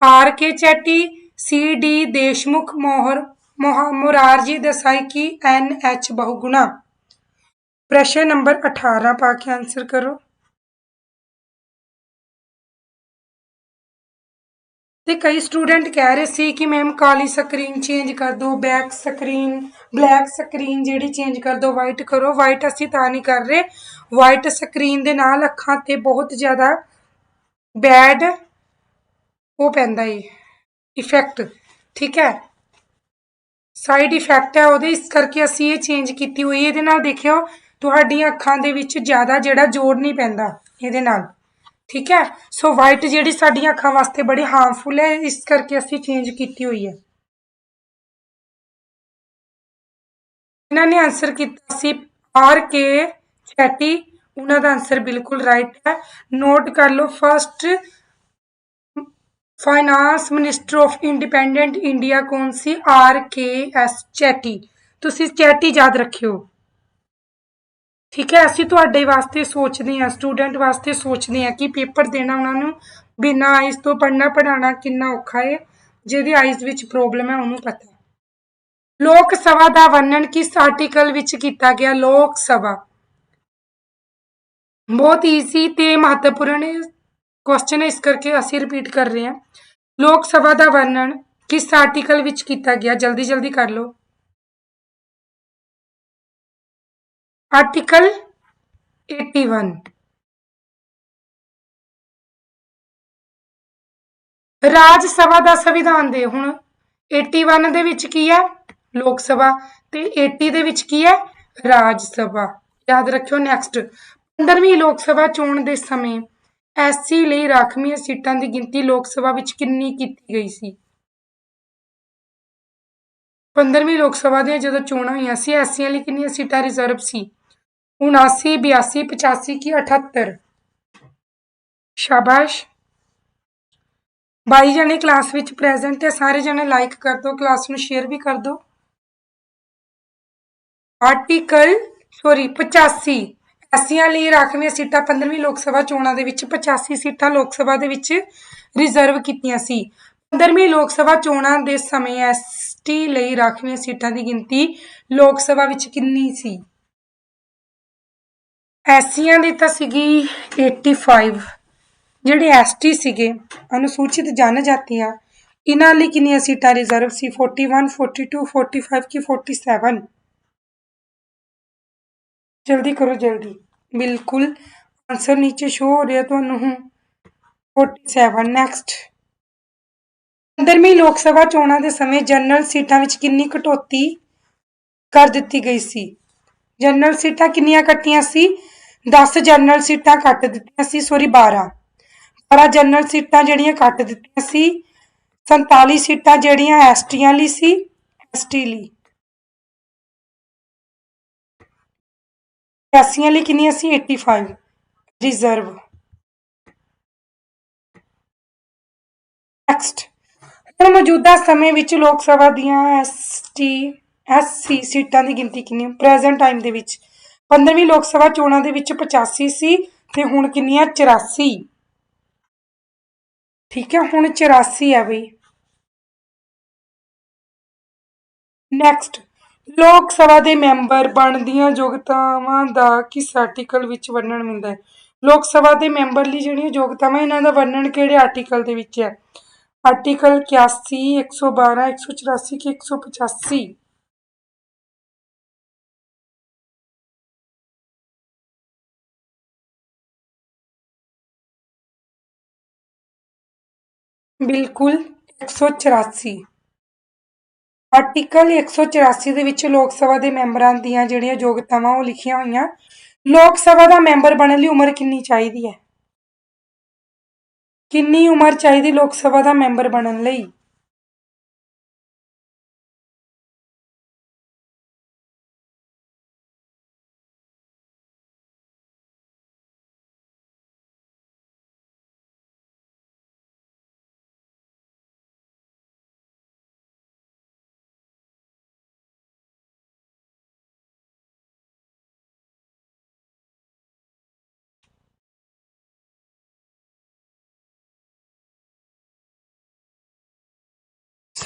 R K Chetty C D Deshmukh ਮੋਹਰ ਮੁਰਾਰਜੀ ਦੇਸਾਈ ਕੀ ਐਨ ਐਚ ਬਹੁਗੁਣਾ। ਪ੍ਰਸ਼ਨ ਨੰਬਰ 18 ਪਾ ਕੇ ਆਨਸਰ ਕਰੋ। ਤੇ ਕਈ ਸਟੂਡੈਂਟ ਕਹਿ ਰਹੇ ਸੀ ਕਿ ਮੈਮ ਕਾਲੀ ਸਕਰੀਨ ਚੇਂਜ ਕਰ ਦਿਓ ਬੈਕ ਸਕਰੀਨ ਬਲੈਕ ਸਕਰੀਨ ਜਿਹੜੀ ਚੇਂਜ ਕਰ ਦਿਓ ਵਾਈਟ ਕਰੋ। ਵਾਈਟ ਅਸੀਂ ਤਾਂ ਨਹੀਂ ਕਰ ਰਹੇ। ਵਾਈਟ ਸਕਰੀਨ ਦੇ ਨਾਲ ਅੱਖਾਂ ਤੇ ਬਹੁਤ ਜ਼ਿਆਦਾ ਬੈਡ ਉਹ ਪੈਂਦਾ ਏ। ਇਫੈਕਟ ਠੀਕ ਹੈ? ਸਾਈਡ ਇਫੈਕਟ ਹੈ ਉਹਦੇ। ਇਸ ਕਰਕੇ ਅਸੀਂ ਇਹ ਚੇਂਜ ਕੀਤੀ ਹੋਈ ਇਹਦੇ ਨਾਲ ਦੇਖਿਓ ਤੁਹਾਡੀਆਂ ਅੱਖਾਂ ਦੇ ਵਿੱਚ ਜ਼ਿਆਦਾ ਜਿਹੜਾ ਜ਼ੋਰ ਨਹੀਂ ਪੈਂਦਾ ਇਹਦੇ ਨਾਲ। ਠੀਕ ਹੈ? ਸੋ ਵਾਈਟ ਜਿਹੜੀ ਸਾਡੀਆਂ ਅੱਖਾਂ ਵਾਸਤੇ ਬੜੀ ਹਾਰਮਫੁਲ ਹੈ, ਇਸ ਕਰਕੇ ਅਸੀਂ ਚੇਂਜ ਕੀਤੀ ਹੋਈ ਹੈ। ਇਹਨਾਂ ਨੇ ਆਨਸਰ ਕੀਤਾ ਸੀ ਆਰ ਕੇ ਚੈਟੀ ਉਹਨਾਂ ਦਾ ਆਨਸਰ ਬਿਲਕੁਲ ਰਾਈਟ ਹੈ। ਨੋਟ ਕਰ ਲਓ first finance minister of independent India ਕੌਣ ਸੀ? ਆਰ ਕੇ ਐਸ ਚੈਟੀ ਤੁਸੀਂ ਚੈਟੀ ਯਾਦ ਰੱਖਿਓ। ਠੀਕ ਹੈ, ਅਸੀਂ ਤੁਹਾਡੇ ਵਾਸਤੇ ਸੋਚਦੇ ਹਾਂ ਸਟੂਡੈਂਟ ਵਾਸਤੇ ਸੋਚਦੇ ਹਾਂ ਕਿ ਪੇਪਰ ਦੇਣਾ ਉਹਨਾਂ ਨੂੰ, ਬਿਨਾਂ ਆਈਜ਼ ਤੋਂ ਪੜ੍ਹਨਾ ਪੜਾਉਣਾ ਕਿੰਨਾ ਔਖਾ ਹੈ, ਜਿਹਦੀ ਆਈਜ਼ ਵਿੱਚ ਪ੍ਰੋਬਲਮ ਹੈ, ਉਹਨੂੰ ਪਤਾ ਲੋਕ ਸਭਾ ਦਾ ਵਰਣਨ ਕਿਸ ਆਰਟੀਕਲ ਵਿੱਚ ਕੀਤਾ ਗਿਆ? ਲੋਕ ਸਭਾ। ਬਹੁਤ ਈਜ਼ੀ ਤੇ ਮਹੱਤਵਪੂਰਨ ਕੁਐਸਚਨ ਹੈ, ਇਸ ਕਰਕੇ ਅਸੀਂ ਰਿਪੀਟ ਕਰ ਰਹੇ ਹਾਂ। ਲੋਕ ਸਭਾ ਦਾ ਵਰਣਨ ਕਿਸ ਆਰਟੀਕਲ ਵਿੱਚ ਕੀਤਾ ਗਿਆ? ਜਲਦੀ ਜਲਦੀ ਕਰ ਲਓ। ਆਰਟੀਕਲ 81 ਰਾਜ ਸਭਾ ਦਾ ਸੰਵਿਧਾਨ ਦੇ ਹੁਣ 81 ਦੇ ਵਿੱਚ ਕੀ ਹੈ? ਲੋਕ ਸਭਾ ਤੇ 80 ਦੇ ਵਿੱਚ ਕੀ ਹੈ? ਰਾਜ ਸਭਾ। ਯਾਦ ਰੱਖਿਓ ਨੈਕਸਟ 15ਵੀਂ ਲੋਕ ਸਭਾ ਚੋਣ ਦੇ ਸਮੇਂ ਐਸਸੀ ਲਈ ਰਾਖਵੀਆਂ ਸੀਟਾਂ ਦੀ ਗਿਣਤੀ ਲੋਕ ਸਭਾ ਵਿੱਚ ਕਿੰਨੀ ਕੀਤੀ ਗਈ ਸੀ? 15ਵੀਂ ਲੋਕ ਸਭਾ ਦੀਆਂ ਜਦੋਂ ਚੋਣਾਂ ਹੋਈਆਂ ਸੀ ਐਸਸੀਆਂ ਲਈ ਕਿੰਨੀਆਂ ਸੀਟਾਂ ਰਿਜ਼ਰਵ ਸੀ? 79 82 85 ਕੀ 78 ਸ਼ਾਬਾਸ਼। ਬਾਈ ਜਣੇ ਕਲਾਸ ਵਿੱਚ ਪ੍ਰੈਜ਼ੈਂਟ ਹੈ, ਸਾਰੇ ਜਣੇ ਲਾਈਕ ਕਰ ਦਿਓ ਕਲਾਸ ਨੂੰ ਸ਼ੇਅਰ ਵੀ ਕਰ ਦਿਓ। ਆਰਟੀਕਲ ਸੌਰੀ 85 ਐਸੀਆਂ ਲਈ ਰਾਖਵੀਆਂ ਸੀਟਾਂ 15ਵੀਂ ਲੋਕ ਸਭਾ ਚੋਣਾਂ ਦੇ ਵਿੱਚ 85 ਸੀਟਾਂ ਲੋਕ ਸਭਾ ਦੇ ਵਿੱਚ ਰਿਜ਼ਰਵ ਕੀਤੀਆਂ ਸੀ। 15ਵੀਂ ਲੋਕ ਸਭਾ ਚੋਣਾਂ ਦੇ ਸਮੇਂ ਐਸਟੀ ਲਈ ਰਾਖਵੀਆਂ ਸੀਟਾਂ ਦੀ ਗਿਣਤੀ ਲੋਕ ਸਭਾ ਵਿੱਚ ਕਿੰਨੀ ਸੀ? ਐਸੀਆਂ ਦੀ ਤਾਂ ਸੀਗੀ 85 ਜਿਹੜੇ ਐਸਟੀ ਸੀਗੇ, ਅਨੁਸੂਚਿਤ ਜਨਜਾਤੀਆਂ, ਇਹਨਾਂ ਲਈ ਕਿੰਨੀਆਂ ਸੀਟਾਂ ਰਿਜ਼ਰਵ ਸੀ? 41 42 45 ਕਿ 47 ਜਲਦੀ ਕਰੋ, ਜਲਦੀ। ਬਿਲਕੁਲ ਆਨਸਰ ਨੀਚੇ ਸ਼ੋ ਹੋ ਰਿਹਾ ਤੁਹਾਨੂੰ 47 ਨੈਕਸਟ 15ਵੀਂ ਲੋਕ ਸਭਾ ਚੋਣਾਂ ਦੇ ਸਮੇਂ ਜਨਰਲ ਸੀਟਾਂ ਵਿੱਚ ਕਿੰਨੀ ਕਟੌਤੀ ਕਰ ਦਿੱਤੀ ਗਈ ਸੀ? ਜਨਰਲ ਸੀਟਾਂ ਕਿੰਨੀਆਂ ਕੱਟੀਆਂ ਸੀ? 10 ਜਨਰਲ ਸੀਟਾਂ ਕੱਟ ਦਿੱਤੀਆਂ ਸੀ, ਸੌਰੀ 12 12 ਜਨਰਲ ਸੀਟਾਂ ਜਿਹੜੀਆਂ ਕੱਟ ਦਿੱਤੀਆਂ ਸੀ 47 ਸੀਟਾਂ ਜਿਹੜੀਆਂ ਐਸਟੀਆਂ ਲਈ ਸੀ, ਐਸਟੀ ਲਈ। ਐਸੀਆਂ ਲਈ ਕਿੰਨੀਆਂ ਸੀ? 85 ਰਿਜ਼ਰਵ। ਨੈਕਸਟ ਹੁਣ ਮੌਜੂਦਾ ਸਮੇਂ ਵਿੱਚ ਲੋਕ ਸਭਾ ਦੀਆਂ ਐਸਟੀ, ਐਸਸੀ ਸੀਟਾਂ ਦੀ ਗਿਣਤੀ ਕਿੰਨੀ ਹੈ? ਪ੍ਰੈਜ਼ੈਂਟ ਟਾਈਮ ਦੇ ਵਿੱਚ 15ਵੀਂ ਲੋਕ ਸਭਾ ਚੋਣਾਂ ਦੇ ਵਿੱਚ 85 ਸੀ ਤੇ ਹੁਣ ਕਿੰਨੀਆਂ? 84 ਠੀਕ ਹੈ, ਹੁਣ 84 ਆ ਬਈ। ਨੈਕਸਟ ਲੋਕ ਸਭਾ ਦੇ ਮੈਂਬਰ ਬਣਦੀਆਂ ਯੋਗਤਾਵਾਂ ਦਾ ਕਿਸ ਆਰਟੀਕਲ ਵਿੱਚ ਵਰਣਨ ਮਿਲਦਾ ਹੈ? ਲੋਕ ਸਭਾ ਦੇ ਮੈਂਬਰ ਲਈ ਜਿਹੜੀਆਂ ਯੋਗਤਾਵਾਂ, ਇਹਨਾਂ ਦਾ ਵਰਣਨ ਕਿਹੜੇ ਆਰਟੀਕਲ ਦੇ ਵਿੱਚ ਹੈ? ਆਰਟੀਕਲ 81 112 184 ਕਿ 185 ਬਿਲਕੁਲ 184 ਆਰਟੀਕਲ 184 ਦੇ ਵਿੱਚ ਲੋਕ ਸਭਾ ਦੇ ਮੈਂਬਰਾਂ ਦੀਆਂ ਜਿਹੜੀਆਂ ਯੋਗਤਾਵਾਂ, ਉਹ ਲਿਖੀਆਂ ਹੋਈਆਂ। ਲੋਕ ਸਭਾ ਦਾ ਮੈਂਬਰ ਬਣਨ ਲਈ ਉਮਰ ਕਿੰਨੀ ਚਾਹੀਦੀ ਹੈ? ਕਿੰਨੀ ਉਮਰ ਚਾਹੀਦੀ ਲੋਕ ਸਭਾ ਦਾ ਮੈਂਬਰ ਬਣਨ ਲਈ?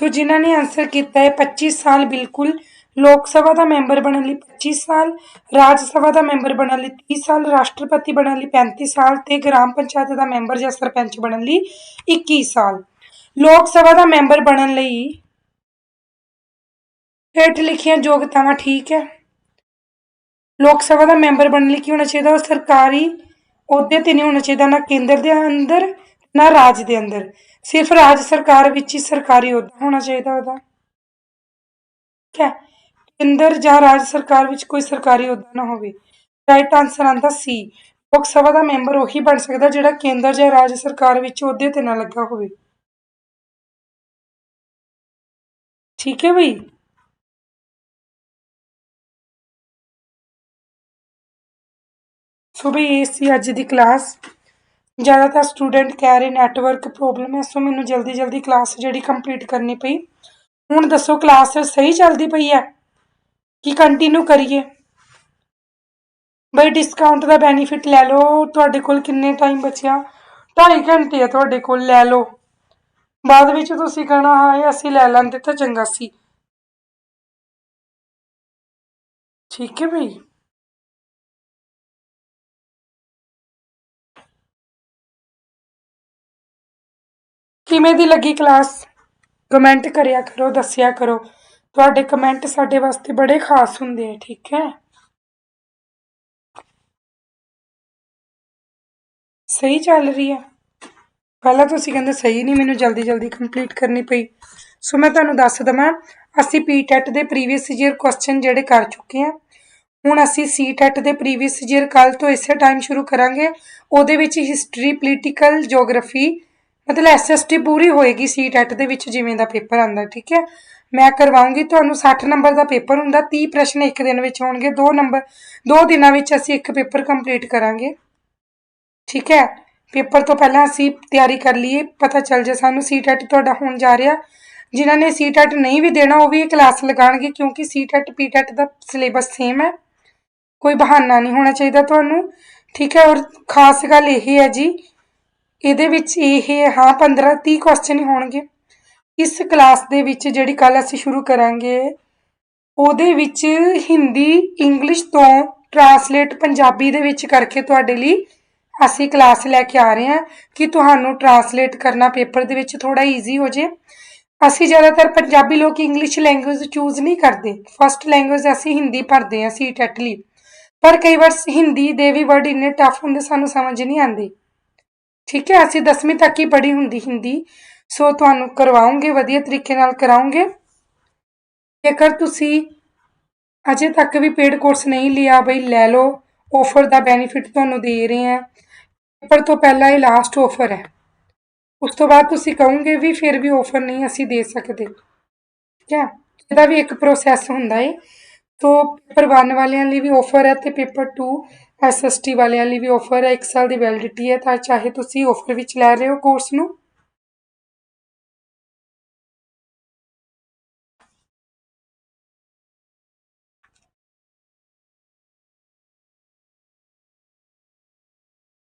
ਸੋ ਜਿਨ੍ਹਾਂ ਨੇ ਆਨਸਰ ਕੀਤਾ ਹੈ 25 ਸਾਲ ਬਿਲਕੁਲ ਲੋਕ ਸਭਾ ਦਾ ਮੈਂਬਰ ਬਣਨ ਲਈ 25 ਸਾਲ, ਰਾਜ ਸਭਾ ਦਾ ਮੈਂਬਰ ਬਣਨ ਲਈ 30 ਸਾਲ, ਰਾਸ਼ਟਰਪਤੀ ਬਣਨ ਲਈ 35 ਸਾਲ ਤੇ ਗ੍ਰਾਮ ਪੰਚਾਇਤ ਦਾ ਮੈਂਬਰ ਜਾਂ ਸਰਪੰਚ ਬਣਨ ਲਈ 21 ਸਾਲ। ਲੋਕ ਸਭਾ ਦਾ ਮੈਂਬਰ ਬਣਨ ਲਈ ਹੇਠ ਲਿਖੀਆਂ ਯੋਗਤਾਵਾਂ ਠੀਕ ਹੈ। ਲੋਕ ਸਭਾ ਦਾ ਮੈਂਬਰ ਬਣਨ ਲਈ ਕੀ ਹੋਣਾ ਚਾਹੀਦਾ? ਉਹ ਸਰਕਾਰੀ ਅਹੁਦੇ ਤੇ ਨਹੀਂ ਹੋਣਾ ਚਾਹੀਦਾ, ਨਾ ਕੇਂਦਰ ਦੇ ਅੰਦਰ, ਨਾ ਰਾਜ ਦੇ ਅੰਦਰ। ਸਿਰਫ ਰਾਜ ਸਰਕਾਰ ਵਿੱਚ ਹੀ ਸਰਕਾਰੀ ਅਹੁਦਾ ਹੋਣਾ ਚਾਹੀਦਾ ਉਹਦਾ। ਠੀਕ ਹੈ। ਕੇਂਦਰ ਜਾਂ ਰਾਜ ਸਰਕਾਰ ਵਿੱਚ ਕੋਈ ਸਰਕਾਰੀ ਅਹੁਦਾ ਨਾ ਹੋਵੇ। ਰਾਈਟ ਆਨਸਰ ਆਂਦਾ ਸੀ। ਲੋਕ ਸਭਾ ਦਾ ਮੈਂਬਰ ਉਹੀ ਬਣ ਸਕਦਾ ਜਿਹੜਾ ਕੇਂਦਰ ਜਾਂ ਰਾਜ ਸਰਕਾਰ ਵਿੱਚ ਅਹੁਦੇ ਤੇ ਨਾ ਲੱਗਾ ਹੋਵੇ। ਠੀਕ ਹੈ ਬਈ। ਸੋ ਬਈ, ਇਹ ਸੀ ਅੱਜ ਦੀ ਕਲਾਸ। ਜ਼ਿਆਦਾਤਰ ਸਟੂਡੈਂਟ ਕਹਿ ਰਹੇ ਨੈਟਵਰਕ ਪ੍ਰੋਬਲਮ ਹੈ ਸੋ ਮੈਨੂੰ ਜਲਦੀ ਜਲਦੀ ਕਲਾਸ ਜਿਹੜੀ ਕੰਪਲੀਟ ਕਰਨੀ ਪਈ। ਹੁਣ ਦੱਸੋ ਕਲਾਸ ਸਹੀ ਚੱਲਦੀ ਪਈ ਹੈ ਕਿ ਕੰਟੀਨਿਊ ਕਰੀਏ? ਬਈ ਡਿਸਕਾਊਂਟ ਦਾ ਬੈਨੀਫਿਟ ਲੈ ਲਓ, ਤੁਹਾਡੇ ਕੋਲ ਕਿੰਨੇ ਟਾਈਮ ਬਚਿਆ? 2.5 ਘੰਟੇ ਆ ਤੁਹਾਡੇ ਕੋਲ, ਲੈ ਲਓ। ਬਾਅਦ ਵਿੱਚ ਤੁਸੀਂ ਕਹਣਾ, ਹਾਂ ਅਸੀਂ ਲੈ ਲੈਂਦੇ ਤਾਂ ਚੰਗਾ ਸੀ। ਠੀਕ ਹੈ ਬਈ? ਕਿਵੇਂ ਦੀ ਲੱਗੀ ਕਲਾਸ? ਕਮੈਂਟ ਕਰਿਆ ਕਰੋ, ਦੱਸਿਆ ਕਰੋ। ਤੁਹਾਡੇ ਕਮੈਂਟ ਸਾਡੇ ਵਾਸਤੇ ਬੜੇ ਖਾਸ ਹੁੰਦੇ ਆ, ਠੀਕ ਹੈ? ਸਹੀ ਚੱਲ ਰਹੀ ਹੈ ਪਹਿਲਾਂ ਤੁਸੀਂ ਕਹਿੰਦੇ ਸਹੀ ਨਹੀਂ, ਮੈਨੂੰ ਜਲਦੀ ਜਲਦੀ ਕੰਪਲੀਟ ਕਰਨੀ ਪਈ। ਸੋ ਮੈਂ ਤੁਹਾਨੂੰ ਦੱਸ ਦਵਾਂ, ਅਸੀਂ ਪੀਟੈਟ ਦੇ ਪ੍ਰੀਵੀਅਸ ਈਅਰ ਕੁਐਸਚਨ ਜਿਹੜੇ ਕਰ ਚੁੱਕੇ ਹਾਂ ਹੁਣ ਅਸੀਂ ਸੀਟੈਟ ਦੇ ਪ੍ਰੀਵੀਅਸ ਈਅਰ ਕੱਲ ਤੋਂ ਇਸੇ ਟਾਈਮ ਸ਼ੁਰੂ ਕਰਾਂਗੇ, ਉਹਦੇ ਵਿੱਚ ਹਿਸਟਰੀ ਪੋਲੀਟੀਕਲ ਜੀਓਗ੍ਰਾਫੀ ਮਤਲਬ ਐਸਐਸਟੀ ਪੂਰੀ ਹੋਏਗੀ ਸੀਟੈਟ ਦੇ ਵਿੱਚ ਜਿਵੇਂ ਦਾ ਪੇਪਰ ਆਂਦਾ ਠੀਕ ਹੈ? ਮੈਂ ਕਰਵਾਉਂਗੀ, ਤੁਹਾਨੂੰ 60 ਨੰਬਰ ਦਾ ਪੇਪਰ ਹੁੰਦਾ 30 ਪ੍ਰਸ਼ਨ ਇੱਕ ਦਿਨ ਵਿੱਚ ਹੋਣਗੇ, ਦੋ ਨੰਬਰ, ਦੋ ਦਿਨਾਂ ਵਿੱਚ ਅਸੀਂ ਇੱਕ ਪੇਪਰ ਕੰਪਲੀਟ ਕਰਾਂਗੇ। ਠੀਕ ਹੈ? ਪੇਪਰ ਤੋਂ ਪਹਿਲਾਂ ਅਸੀਂ ਤਿਆਰੀ ਕਰ ਲਈਏ, ਪਤਾ ਚੱਲ ਜੇ ਸਾਨੂੰ ਸੀਟੈਟ ਤੁਹਾਡਾ ਹੋਣ ਜਾ ਰਿਹਾ। ਜਿਨ੍ਹਾਂ ਨੇ ਸੀਟੈਟ ਨਹੀਂ ਵੀ ਦੇਣਾ, ਉਹ ਵੀ ਇਹ ਕਲਾਸ ਲਗਾਣਗੇ ਕਿਉਂਕਿ ਸੀਟੈਟ ਪੀਟੈਟ ਦਾ ਸਿਲੇਬਸ ਸੇਮ ਹੈ। ਕੋਈ ਬਹਾਨਾ ਨਹੀਂ ਹੋਣਾ ਚਾਹੀਦਾ ਤੁਹਾਨੂੰ। ਠੀਕ ਹੈ? ਔਰ ਖਾਸ ਗੱਲ ਇਹ ਹੈ ਜੀ ਇਹਦੇ ਵਿੱਚ ਇਹ ਹਾਂ 15 30 ਕੁਐਸਚਨ ਹੋਣਗੇ। ਇਸ ਕਲਾਸ ਦੇ ਵਿੱਚ ਜਿਹੜੀ ਕੱਲ ਅਸੀਂ ਸ਼ੁਰੂ ਕਰਾਂਗੇ, ਉਹਦੇ ਵਿੱਚ ਹਿੰਦੀ, ਇੰਗਲਿਸ਼ ਤੋਂ ਟਰਾਂਸਲੇਟ ਪੰਜਾਬੀ ਦੇ ਵਿੱਚ ਕਰਕੇ ਤੁਹਾਡੇ ਲਈ ਅਸੀਂ ਕਲਾਸ ਲੈ ਕੇ ਆ ਰਹੇ ਹਾਂ ਕਿ ਤੁਹਾਨੂੰ ਟਰਾਂਸਲੇਟ ਕਰਨਾ ਪੇਪਰ ਦੇ ਵਿੱਚ ਥੋੜਾ ਈਜ਼ੀ ਹੋ ਜੇ। ਅਸੀਂ ਜ਼ਿਆਦਾਤਰ ਪੰਜਾਬੀ ਲੋਕ ਇੰਗਲਿਸ਼ ਲੈਂਗੁਏਜ ਚੂਜ਼ ਨਹੀਂ ਕਰਦੇ। ਫਸਟ ਲੈਂਗੁਏਜ ਅਸੀਂ ਹਿੰਦੀ ਭਰਦੇ ਹਾਂ ਸੀਟੈਟ ਲਈ ਪਰ ਕਈ ਵਾਰ ਹਿੰਦੀ ਦੇ ਵੀ ਵਰਡ ਇੰਨੇ ਟਫ ਹੁੰਦੇ ਸਾਨੂੰ ਸਮਝ ਨਹੀਂ ਆਉਂਦੇ। ਠੀਕ ਹੈ, ਅਸੀਂ 10ਵੀਂ ਤੱਕ ਹੀ ਪੜ੍ਹੀ ਹੁੰਦੀ ਹਿੰਦੀ। ਸੋ ਤੁਹਾਨੂੰ ਕਰਵਾਉਂਗੇ, ਵਧੀਆ ਤਰੀਕੇ ਨਾਲ ਕਰਾਉਂਗੇ। ਜੇਕਰ ਤੁਸੀਂ ਅਜੇ ਤੱਕ ਵੀ ਪੇਡ ਕੋਰਸ ਨਹੀਂ ਲਿਆ, ਬਈ ਲੈ ਲਓ ਆਫਰ ਦਾ ਬੈਨੀਫਿਟ ਤੁਹਾਨੂੰ ਦੇ ਰਹੇ ਹਾਂ। ਪੇਪਰ ਤੋਂ ਪਹਿਲਾਂ ਇਹ ਲਾਸਟ ਆਫਰ ਹੈ। ਉਸ ਤੋਂ ਬਾਅਦ ਤੁਸੀਂ ਕਹੋਗੇ ਵੀ ਫਿਰ ਵੀ ਆਫਰ ਨਹੀਂ ਅਸੀਂ ਦੇ ਸਕਦੇ। ਠੀਕ ਹੈ, ਇਹਦਾ ਵੀ ਇੱਕ ਪ੍ਰੋਸੈਸ ਹੁੰਦਾ ਏ। ਤੋ ਪੇਪਰ 1 ਵਾਲਿਆਂ ਲਈ ਵੀ ਆਫਰ ਹੈ ਤੇ ਪੇਪਰ 2 ਐਸਐਸਟੀ ਵਾਲਿਆਂ ਲਈ ਵੀ ਆਫਰ ਹੈ 1 ਸਾਲ ਦੀ ਵੈਲਿਡਿਟੀ ਹੈ, ਤਾਂ ਚਾਹੇ ਤੁਸੀਂ ਆਫਰ ਵਿੱਚ ਲੈ ਰਹੇ ਹੋ ਕੋਰਸ ਨੂੰ।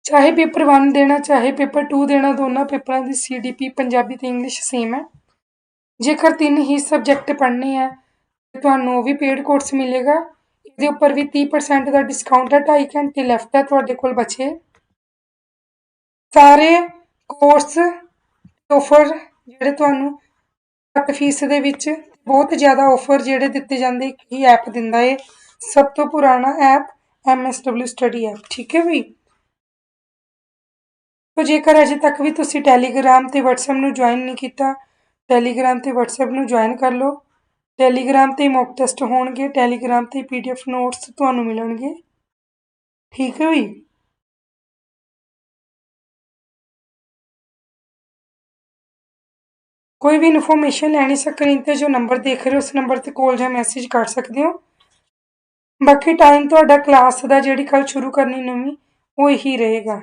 ਚਾਹੇ ਪੇਪਰ 1 ਦੇਣਾ, ਚਾਹੇ ਪੇਪਰ 2 ਦੇਣਾ, ਦੋਨਾਂ ਪੇਪਰਾਂ ਦੀ ਸੀਡੀਪੀ ਪੰਜਾਬੀ ਤੇ ਇੰਗਲਿਸ਼ ਸੇਮ ਹੈ। ਜੇਕਰ ਤਿੰਨ ਹੀ ਸਬਜੈਕਟ ਪੜ੍ਹਨੇ ਆ ਤੁਹਾਨੂੰ ਉਹ ਵੀ ਪੇਡ ਕੋਰਸ ਮਿਲੇਗਾ। ਇਹਦੇ ਉੱਪਰ ਵੀ 30% ਦਾ ਡਿਸਕਾਊਂਟ ਹੈ 2.5 ਘੰਟੇ ਲੈਫਟ ਹੈ ਤੁਹਾਡੇ ਕੋਲ ਬਚੇ। ਸਾਰੇ ਕੋਰਸ ਆਫਰ ਜਿਹੜੇ ਤੁਹਾਨੂੰ ਘੱਟ ਫੀਸ ਦੇ ਵਿੱਚ ਬਹੁਤ ਜ਼ਿਆਦਾ ਆਫਰ ਜਿਹੜੇ ਦਿੱਤੇ ਜਾਂਦੇ, ਇੱਕ ਹੀ ਐਪ ਦਿੰਦਾ ਏ, ਸਭ ਤੋਂ ਪੁਰਾਣਾ ਐਪ MSW ਸਟੱਡੀ ਐਪ ਠੀਕ ਹੈ ਵੀ? ਤੋ ਜੇਕਰ ਅਜੇ ਤੱਕ ਵੀ ਤੁਸੀਂ ਟੈਲੀਗ੍ਰਾਮ ਤੇ WhatsApp ਨੂੰ ਜੁਆਇਨ ਨਹੀਂ ਕੀਤਾ ਟੈਲੀਗ੍ਰਾਮ ਤੇ WhatsApp ਨੂੰ ਜੁਆਇਨ ਕਰ ਲਓ। ਟੈਲੀਗ੍ਰਾਮ ਤੇ ਮੌਕ ਟੈਸਟ ਹੋਣਗੇ, ਟੈਲੀਗ੍ਰਾਮ ਤੇ ਪੀ ਡੀ ਪੀਡੀਐਫ ਨੋਟਸ ਤੁਹਾਨੂੰ ਮਿਲਣਗੇ। ਠੀਕ ਹੈ ਵੀ ਕੋਈ ਵੀ ਇਨਫੋਰਮੇਸ਼ਨ ਲੈਣੀ ਸਕਰੀਨ ਤੇ ਜੋ ਨੰਬਰ ਦੇਖ ਰਹੇ ਹੋ, ਉਸ ਨੰਬਰ ਤੇ ਕਾਲ ਜਾਂ ਮੈਸੇਜ ਕਰ ਸਕਦੇ ਹੋ। ਬਾਕੀ ਟਾਈਮ ਤੁਹਾਡਾ ਕਲਾਸ ਦਾ ਜਿਹੜੀ ਕੱਲ ਸ਼ੁਰੂ ਕਰਨੀ ਨਵੀਂ, ਉਹ ਇਹੀ ਰਹੇਗਾ।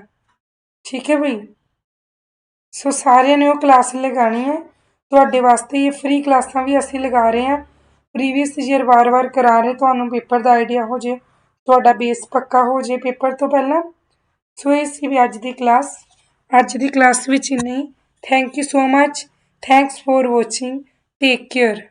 ਠੀਕ ਹੈ ਬਈ? ਸੋ ਸਾਰਿਆਂ ਨੇ ਉਹ ਕਲਾਸ ਲਗਾਣੀ ਹੈ। ਤੁਹਾਡੇ ਵਾਸਤੇ ਇਹ ਫ੍ਰੀ ਕਲਾਸਾਂ ਵੀ ਅਸੀਂ ਲਗਾ ਰਹੇ ਹਾਂ। ਪ੍ਰੀਵੀਅਸ ਈਅਰ ਵਾਰ-ਵਾਰ ਕਰਾ ਰਹੇ, ਤੁਹਾਨੂੰ ਪੇਪਰ ਦਾ ਆਈਡੀਆ ਹੋ ਜੇ, ਤੁਹਾਡਾ ਬੇਸ ਪੱਕਾ ਹੋ ਜੇ ਪੇਪਰ ਤੋਂ ਪਹਿਲਾਂ। ਸੋ ਇਹ ਸੀ ਵੀ ਅੱਜ ਦੀ ਕਲਾਸ ਅੱਜ ਦੀ ਕਲਾਸ ਵਿੱਚ ਨਹੀਂ thank you so much thanks for watching take care